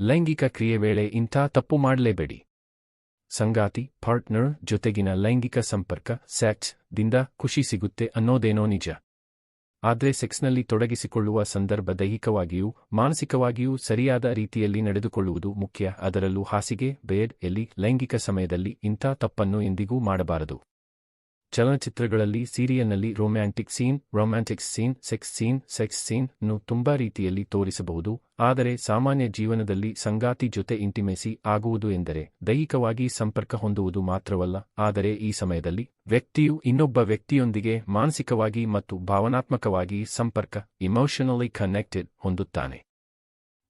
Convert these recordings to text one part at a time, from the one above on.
ಲೈಂಗಿಕ ಕ್ರಿಯೆ ವೇಳೆ ಇಂಥ ತಪ್ಪು ಮಾಡಲೇಬೇಡಿ. ಸಂಗಾತಿ, ಪಾರ್ಟ್ನರ್ ಜೊತೆಗಿನ ಲೈಂಗಿಕ ಸಂಪರ್ಕ ಸ್ಯಾಕ್ಸ್ ದಿಂದ ಖುಷಿ ಸಿಗುತ್ತೆ ಅನ್ನೋದೇನೋ ನಿಜ. ಆದ್ರೆ ಸೆಕ್ಸ್ನಲ್ಲಿ ತೊಡಗಿಸಿಕೊಳ್ಳುವ ಸಂದರ್ಭ ದೈಹಿಕವಾಗಿಯೂ, ಮಾನಸಿಕವಾಗಿಯೂ ಸರಿಯಾದ ರೀತಿಯಲ್ಲಿ ನಡೆದುಕೊಳ್ಳುವುದು ಮುಖ್ಯ. ಅದರಲ್ಲೂ ಹಾಸಿಗೆ, ಬೇಡ್ ಎಲ್ಲಿ, ಲೈಂಗಿಕ ಸಮಯದಲ್ಲಿ ಇಂಥ ತಪ್ಪನ್ನು ಎಂದಿಗೂ ಮಾಡಬಾರದು. ಚಲನಚಿತ್ರಗಳಲ್ಲಿ, ಸೀರಿಯಲ್ನಲ್ಲಿ romantic scene romantic scene sex scene sex scene ನು ತುಂಬಾ ರೀತಿಯಲ್ಲಿ ತೋರಿಸಬಹುದು. ಆದರೆ ಸಾಮಾನ್ಯ ಜೀವನದಲ್ಲಿ ಸಂಗಾತಿ ಜೊತೆ ಇಂಟಿಮೆಸಿ ಆಗುವುದು ಎಂದರೆ ದೈಹಿಕವಾಗಿ ಸಂಪರ್ಕ ಹೊಂದುವುದು ಮಾತ್ರವಲ್ಲ. ಆದರೆ ಈ ಸಮಯದಲ್ಲಿ ವ್ಯಕ್ತಿಯು ಇನ್ನೊಬ್ಬ ವ್ಯಕ್ತಿಯೊಂದಿಗೆ ಮಾನಸಿಕವಾಗಿ ಮತ್ತು ಭಾವನಾತ್ಮಕವಾಗಿ ಸಂಪರ್ಕ ಇಮೋಷನಲಿ ಕನೆಕ್ಟೆಡ್ ಹೊಂದುತ್ತಾನೆ.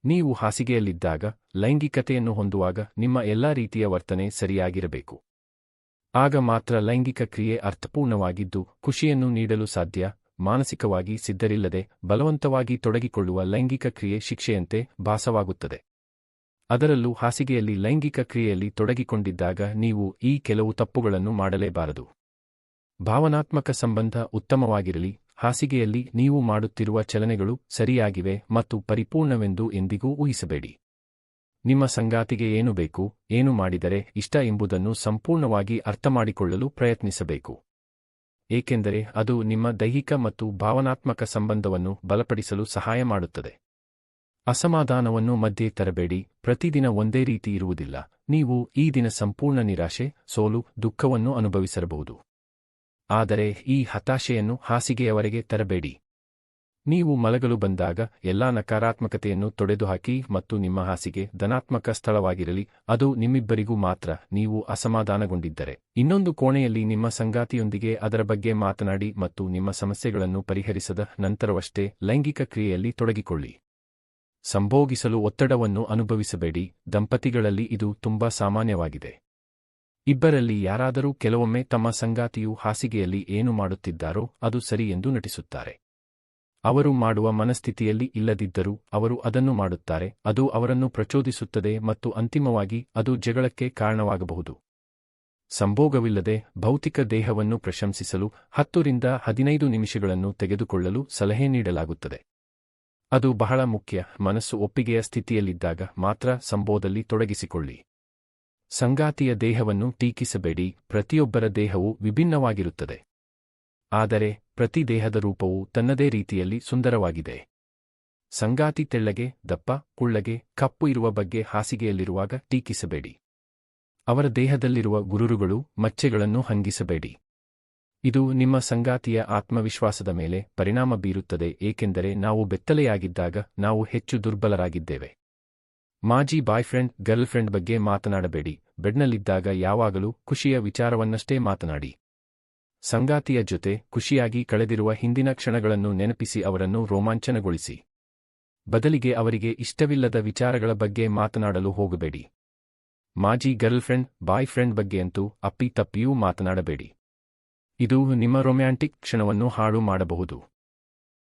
ನೀವು ಹಾಸಿಗೆಯಲ್ಲಿದ್ದಾಗ, ಲೈಂಗಿಕತೆಯನ್ನು ಹೊಂದುವಾಗ ನಿಮ್ಮ ಎಲ್ಲಾ ರೀತಿಯ ವರ್ತನೆ ಸರಿಯಾಗಿರಬೇಕು. ಆಗ ಮಾತ್ರ ಲೈಂಗಿಕ ಕ್ರಿಯೆ ಅರ್ಥಪೂರ್ಣವಾಗಿದ್ದು, ಖುಷಿಯನ್ನು ನೀಡಲು ಸಾಧ್ಯ, ಮಾನಸಿಕವಾಗಿ ಸಿದ್ಧರಿಲ್ಲದೆ, ಬಲವಂತವಾಗಿ ತೊಡಗಿಕೊಳ್ಳುವ ಲೈಂಗಿಕ ಕ್ರಿಯೆ ಶಿಕ್ಷೆಯಂತೆ ಭಾಸವಾಗುತ್ತದೆ. ಅದರಲ್ಲೂ ಹಾಸಿಗೆಯಲ್ಲಿ ಲೈಂಗಿಕ ಕ್ರಿಯೆಯಲ್ಲಿ ತೊಡಗಿಕೊಂಡಿದ್ದಾಗ ನೀವು ಈ ಕೆಲವು ತಪ್ಪುಗಳನ್ನು ಮಾಡಲೇಬಾರದು. ಭಾವನಾತ್ಮಕ ಸಂಬಂಧ ಉತ್ತಮವಾಗಿರಲಿ, ಹಾಸಿಗೆಯಲ್ಲಿ ನೀವು ಮಾಡುತ್ತಿರುವ ಚಲನೆಗಳು ಸರಿಯಾಗಿವೆ ಮತ್ತು ಪರಿಪೂರ್ಣವೆಂದು ಎಂದಿಗೂ ಊಹಿಸಬೇಡಿ. ನಿಮ್ಮ ಸಂಗಾತಿಗೆ ಏನು ಬೇಕು, ಏನು ಮಾಡಿದರೆ ಇಷ್ಟ ಎಂಬುದನ್ನು ಸಂಪೂರ್ಣವಾಗಿ ಅರ್ಥಮಾಡಿಕೊಳ್ಳಲು ಪ್ರಯತ್ನಿಸಬೇಕು. ಏಕೆಂದರೆ ಅದು ನಿಮ್ಮ ದೈಹಿಕ ಮತ್ತು ಭಾವನಾತ್ಮಕ ಸಂಬಂಧವನ್ನು ಬಲಪಡಿಸಲು ಸಹಾಯ ಮಾಡುತ್ತದೆ. ಅಸಮಾಧಾನವನ್ನು ಮಧ್ಯೆ ತರಬೇಡಿ, ಪ್ರತಿದಿನ ಒಂದೇ ರೀತಿ ಇರುವುದಿಲ್ಲ, ನೀವು ಈ ದಿನ ಸಂಪೂರ್ಣ ನಿರಾಶೆ, ಸೋಲು, ದುಃಖವನ್ನು ಅನುಭವಿಸಿರಬಹುದು. ಆದರೆ ಈ ಹತಾಶೆಯನ್ನು ಹಾಸಿಗೆಯವರೆಗೆ ತರಬೇಡಿ. ನೀವು ಮಲಗಲು ಬಂದಾಗ ಎಲ್ಲಾ ನಕಾರಾತ್ಮಕತೆಯನ್ನು ತೊಡೆದುಹಾಕಿ ಮತ್ತು ನಿಮ್ಮ ಹಾಸಿಗೆ ಧನಾತ್ಮಕ ಸ್ಥಳವಾಗಿರಲಿ. ಅದು ನಿಮ್ಮಿಬ್ಬರಿಗೂ ಮಾತ್ರ, ನೀವು ಅಸಮಾಧಾನಗೊಂಡಿದ್ದರೆ. ಇನ್ನೊಂದು ಕೋಣೆಯಲ್ಲಿ ನಿಮ್ಮ ಸಂಗಾತಿಯೊಂದಿಗೆ ಅದರ ಬಗ್ಗೆ ಮಾತನಾಡಿ ಮತ್ತು ನಿಮ್ಮ ಸಮಸ್ಯೆಗಳನ್ನು ಪರಿಹರಿಸದ ನಂತರವಷ್ಟೇ ಲೈಂಗಿಕ ಕ್ರಿಯೆಯಲ್ಲಿ ತೊಡಗಿಕೊಳ್ಳಿ. ಸಂಭೋಗಿಸಲು ಒತ್ತಡವನ್ನು ಅನುಭವಿಸಬೇಡಿ. ದಂಪತಿಗಳಲ್ಲಿ ಇದು ತುಂಬಾ ಸಾಮಾನ್ಯವಾಗಿದೆ. ಇಬ್ಬರಲ್ಲಿ ಯಾರಾದರೂ ಕೆಲವೊಮ್ಮೆ ತಮ್ಮ ಸಂಗಾತಿಯು ಹಾಸಿಗೆಯಲ್ಲಿ ಏನು ಮಾಡುತ್ತಿದ್ದಾರೋ ಅದು ಸರಿ ಎಂದು ನಟಿಸುತ್ತಾರೆ. ಅವರು ಮಾಡುವ ಮನಸ್ಥಿತಿಯಲ್ಲಿ ಇಲ್ಲದಿದ್ದರೂ ಅವರು ಅದನ್ನು ಮಾಡುತ್ತಾರೆ, ಅದು ಅವರನ್ನು ಪ್ರಚೋದಿಸುತ್ತದೆ ಮತ್ತು ಅಂತಿಮವಾಗಿ ಅದು ಜಗಳಕ್ಕೆ ಕಾರಣವಾಗಬಹುದು. ಸಂಭೋಗವಿಲ್ಲದೆ ಭೌತಿಕ ದೇಹವನ್ನು ಪ್ರಶಂಸಿಸಲು ಹತ್ತರಿಂದ ಹದಿನೈದು ನಿಮಿಷಗಳನ್ನು ತೆಗೆದುಕೊಳ್ಳಲು ಸಲಹೆ ನೀಡಲಾಗುತ್ತದೆ. ಅದು ಬಹಳ ಮುಖ್ಯ, ಮನಸ್ಸು ಒಪ್ಪಿಗೆಯ ಸ್ಥಿತಿಯಲ್ಲಿದ್ದಾಗ ಮಾತ್ರ ಸಂಭೋದಲ್ಲಿ ತೊಡಗಿಸಿಕೊಳ್ಳಿ. ಸಂಗಾತಿಯ ದೇಹವನ್ನು ಟೀಕಿಸಬೇಡಿ, ಪ್ರತಿಯೊಬ್ಬರ ದೇಹವು ವಿಭಿನ್ನವಾಗಿರುತ್ತದೆ. ಆದರೆ ಪ್ರತಿ ದೇಹದ ರೂಪವು ತನ್ನದೇ ರೀತಿಯಲ್ಲಿ ಸುಂದರವಾಗಿದೆ. ಸಂಗಾತಿ ತೆಳ್ಳಗೆ, ದಪ್ಪ, ಕುಳ್ಳಗೆ, ಕಪ್ಪು ಇರುವ ಬಗ್ಗೆ ಹಾಸಿಗೆಯಲ್ಲಿರುವಾಗ ಟೀಕಿಸಬೇಡಿ. ಅವರ ದೇಹದಲ್ಲಿರುವ ಗುರುರುಗಳು ಮಚ್ಚೆಗಳನ್ನು ಹಂಗಿಸಬೇಡಿ. ಇದು ನಿಮ್ಮ ಸಂಗಾತಿಯ ಆತ್ಮವಿಶ್ವಾಸದ ಮೇಲೆ ಪರಿಣಾಮ ಬೀರುತ್ತದೆ, ಏಕೆಂದರೆ ನಾವು ಬೆತ್ತಲೆಯಾಗಿದ್ದಾಗ ನಾವು ಹೆಚ್ಚು ದುರ್ಬಲರಾಗಿದ್ದೇವೆ. ಮಾಜಿ ಬಾಯ್ಫ್ರೆಂಡ್, ಗರ್ಲ್ಫ್ರೆಂಡ್ ಬಗ್ಗೆ ಮಾತನಾಡಬೇಡಿ, ಬೆಡ್ನಲ್ಲಿದ್ದಾಗ ಯಾವಾಗಲೂ ಖುಷಿಯ ವಿಚಾರವನ್ನಷ್ಟೇ ಮಾತನಾಡಿ. ಸಂಗಾತಿಯ ಜೊತೆ ಖುಷಿಯಾಗಿ ಕಳೆದಿರುವ ಹಿಂದಿನ ಕ್ಷಣಗಳನ್ನು ನೆನಪಿಸಿ ಅವರನ್ನು ರೋಮಾಂಚನಗೊಳಿಸಿ. ಬದಲಿಗೆ ಅವರಿಗೆ ಇಷ್ಟವಿಲ್ಲದ ವಿಚಾರಗಳ ಬಗ್ಗೆ ಮಾತನಾಡಲು ಹೋಗಬೇಡಿ. ಮಾಜಿ ಗರ್ಲ್ಫ್ರೆಂಡ್ ಬಾಯ್ ಫ್ರೆಂಡ್ ಬಗ್ಗೆಯಂತೂ ಅಪ್ಪಿ ತಪ್ಪಿಯೂ ಮಾತನಾಡಬೇಡಿ. ಇದು ನಿಮ್ಮ ರೊಮ್ಯಾಂಟಿಕ್ ಕ್ಷಣವನ್ನು ಹಾಳು ಮಾಡಬಹುದು.